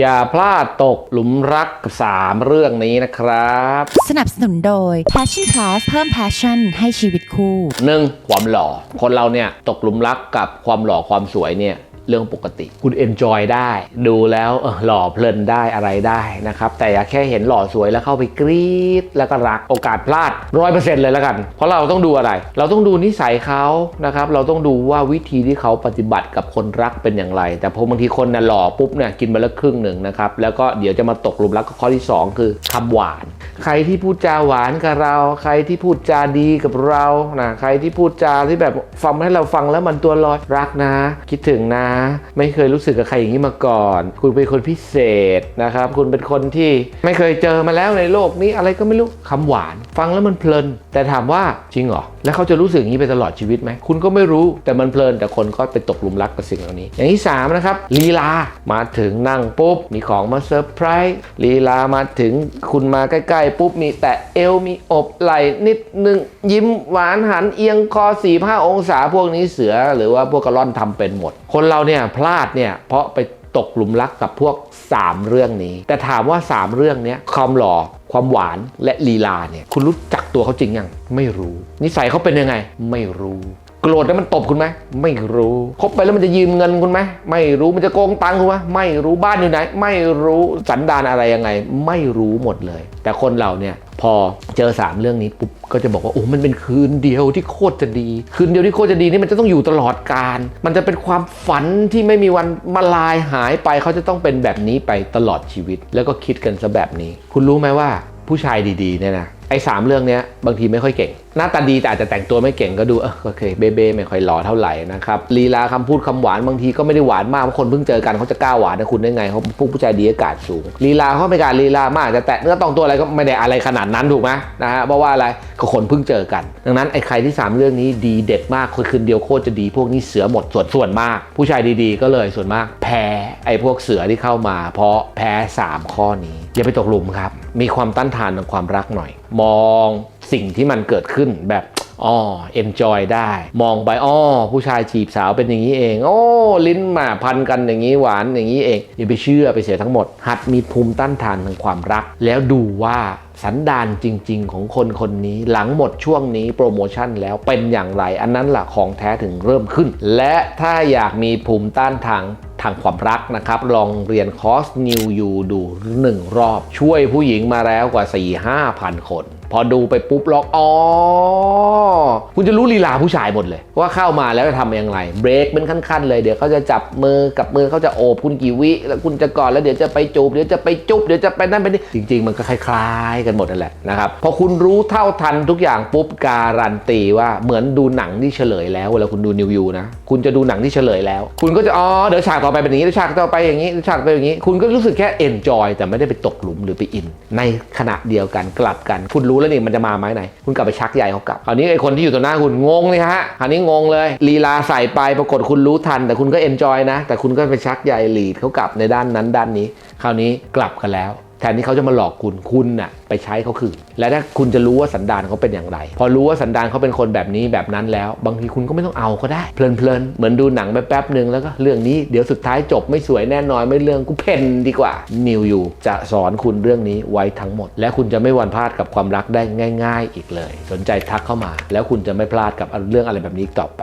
อย่าพลาดตกหลุมรักกับ3เรื่องนี้นะครับ สนับสนุนโดย Passion Plus เพิ่ม passion ให้ชีวิตคู่ 1. ความหล่อ คนเราเนี่ยตกหลุมรักกับความหล่อความสวยเนี่ย เรื่องปกติ คุณเอนจอยได้ ดูแล้วหล่อเพลินได้อะไรได้นะครับ แต่อย่าแค่เห็นหล่อสวยแล้วเข้าไปกรี๊ดแล้วก็รักโอกาสพลาดร้อยเปอร์เซ็นต์เลยแล้วกัน เพราะเราต้องดูอะไร เราต้องดูนิสัยเขานะครับ เราต้องดูว่าวิธีที่เขาปฏิบัติกับคนรักเป็นอย่างไร แต่พอบางทีคนน่ะหล่อปุ๊บเนี่ยกินมาแล้วครึ่งหนึ่งนะครับ แล้วก็เดี๋ยวจะมาตกหลุมรักกับข้อที่สองคือคำหวาน ใครที่พูดจาหวานกับเรา ใครที่พูดจาดีกับเรานะใครที่พูดจาที่แบบฟังให้เราฟังแล้วมันตัวลอยรักนะ คิดถึงนะไม่เคยรู้สึกกับใครอย่างนี้มาก่อน คุณเป็นคนพิเศษนะครับ คุณเป็นคนที่ไม่เคยเจอมาแล้วในโลกนี้อะไรก็ไม่รู้คำหวาน ฟังแล้วมันเพลิน แต่ถามว่าจริงเหรอแล้วเขาจะรู้สึกอย่างนี้ไปตลอดชีวิตไหมคุณก็ไม่รู้แต่มันเพลินแต่คนก็ไปตกหลุมรักกับสิ่งเหล่านี้ อย่างที่สามนะครับลีลามาถึงนั่งปุ๊บมีของมาเซอร์ไพรส์ลีลามาถึงคุณมาใกล้ๆปุ๊บมีแต่เอวมีอบไหล่นิดนึงยิ้มหวานหันเอียงคอสี่ห้าองศาพวกนี้เสือ หรือว่าพวกกระล่อนทำเป็นหมด คนเราเนี่ยพลาดเนี่ยเพราะไปตกหลุมรักกับพวก 3 เรื่องนี้ แต่ถามว่า 3 เรื่องนี้ความหล่อความหวานและลีลาเนี่ยคุณรู้จักตัวเขาจริงยังไม่รู้ นิสัยเขาเป็นยังไง ไม่รู้ โกรธแล้วมันตบคุณไหมไม่รู้คบไปแล้วมันจะยืมเงินคุณไหมไม่รู้มันจะโกงตังค์คุณไหมไม่รู้บ้านอยู่ไหน ไม่รู้สันดานอะไรยังไง ไม่รู้หมดเลย แต่คนเราเนี่ยพอเจอ 3 เรื่องนี้ปุ๊บก็จะบอกว่าโอ้ มันเป็นคืนเดียวที่โคตรจะดี คืนเดียวที่โคตรจะดีนี่มันจะต้องอยู่ตลอดกาลมันจะเป็นความฝันที่ไม่มีวันมาลายหายไปเขาจะต้องเป็นแบบนี้ไปตลอดชีวิต แล้วก็คิดกันซะแบบนี้ คุณรู้ไหมว่าผู้ชายดีๆเนี่ยนะไอ้สามเรื่องเนี้ยบางทีไม่ค่อยเก่ง หน้าตาดีแต่อาจจะแต่งตัวไม่เก่งก็ดูเออโอเคเบเบ้ไม่ค่อยหล่อเท่าไหร่นะครับลีลาคำพูดคำหวานบางทีก็ไม่ได้หวานมากเพราะคนเพิ่งเจอกันเขาจะกล้าหวานนะคุณได้ไงเขาพวกผู้ชายดีอากาศสูงลีลาเขาไม่การลีลามากจะแตะเนื้อต้องตัวอะไรก็ไม่ได้อะไรขนาดนั้นถูกไหมนะฮะเพราะว่าอะไรก็คนเพิ่งเจอกัน ดังนั้นไอ้ใครที่สามเรื่องนี้ดีเด็ดมากคนคืนเดียวโคตรจะดีพวกนี้เสือหมดส่วนส่วนมาก ผู้ชายดีๆ ก็เลยส่วนมาก แพ้ไอ้พวกเสือที่เข้ามา เพราะแพ้สามข้อนี้อย่าไปตกหลุมครับ มีความต้านทานทางความรักหน่อย มอง สิ่งที่มันเกิดขึ้นแบบอ๋อ enjoy ได้ มองไปอ๋อผู้ชายจีบสาวเป็นอย่างนี้เอง โอ้ ลิ้นหมาพันกันอย่างนี้หวานอย่างนี้เองอย่าไปเชื่อไปเสียทั้งหมด หัดมีภูมิต้านทานทางความรัก แล้วดูว่าสันดานจริง ๆ ของคนคนนี้หลังหมดช่วงนี้โปรโมชั่นแล้วเป็นอย่างไร อันนั้นแหละของแท้ถึงเริ่มขึ้น และถ้าอยากมีภูมิต้านทานทางความรักนะครับ ลองเรียนคอร์ส New You ดูหนึ่งรอบ ช่วยผู้หญิงมาแล้วกว่า 4 5พันคน พอดูไปปุ๊บล็อกอ๋อคุณจะรู้ลีลาผู้ชายหมดเลย ว่าเข้ามาแล้วจะทำอย่างไรเบรกเป็นขั้นๆเลยเดี๋ยวเขาจะจับมือกับมือเขาจะโอบคุณกี่วิแล้วคุณจะกอดแล้วเดี๋ยวจะไปจูบเดี๋ยวจะไปจุบเดี๋ยวจะไปนั่นไปนี่จริง ๆ มันก็คล้ายๆ กันหมดนั่นแหละนะครับพอคุณรู้เท่าทันทุกอย่างปุ๊บการันตีว่าเหมือนดูหนังที่เฉลยแล้วเวลาคุณดูนิวยูนะคุณจะดูหนังที่เฉลยแล้ว คุณก็จะอ๋อเดี๋ยวฉากต่อไปเป็นอย่างนี้เดี๋ยวฉากต่อไปอย่างนี้เดี๋ยวฉากต่อไปอย่างนี้ คุณก็รู้สึกแค่เอนจอยแต่ไม่ได้ไปตกหลุมหรือไปอิน ในขณะเดียวกันกลับกันคุณรูแล้วนี่มันจะมาไหมไหน คุณกลับไปชักใหญ่เขากลับคราวนี้ไอ้คนที่อยู่ต่อหน้าคุณงงเลยฮะคราวนี้งงเลยลีลาใส่ไปปรากฏคุณรู้ทัน แต่คุณก็เอนจอยนะ แต่คุณก็ไปชักใหญ่หลีดเขากลับในด้านนั้นด้านนี้ คราวนี้กลับกันแล้ว ทนที่เขาจะมาหลอกคุณคุณน่ะไปใช้เขาคืนและถ้าคุณจะรู้ว่าสันดานเขาเป็นอย่างไร พอรู้ว่าสันดานเขาเป็นคนแบบนี้แบบนั้นแล้ว บางทีคุณก็ไม่ต้องเอาก็ได้ เพลินๆเหมือนดูหนังไปแป๊บหนึ่งแล้วก็เรื่องนี้เดี๋ยวสุดท้ายจบไม่สวยแน่นอนไม่เรื่องกูเพนดีกว่านิวอยู่จะสอนคุณเรื่องนี้ไว้ทั้งหมด และคุณจะไม่วันพลาดกับความรักได้ง่าย ๆ อีกเลย สนใจทักเข้ามา แล้วคุณจะไม่พลาดกับเรื่องอะไรแบบนี้ต่อไป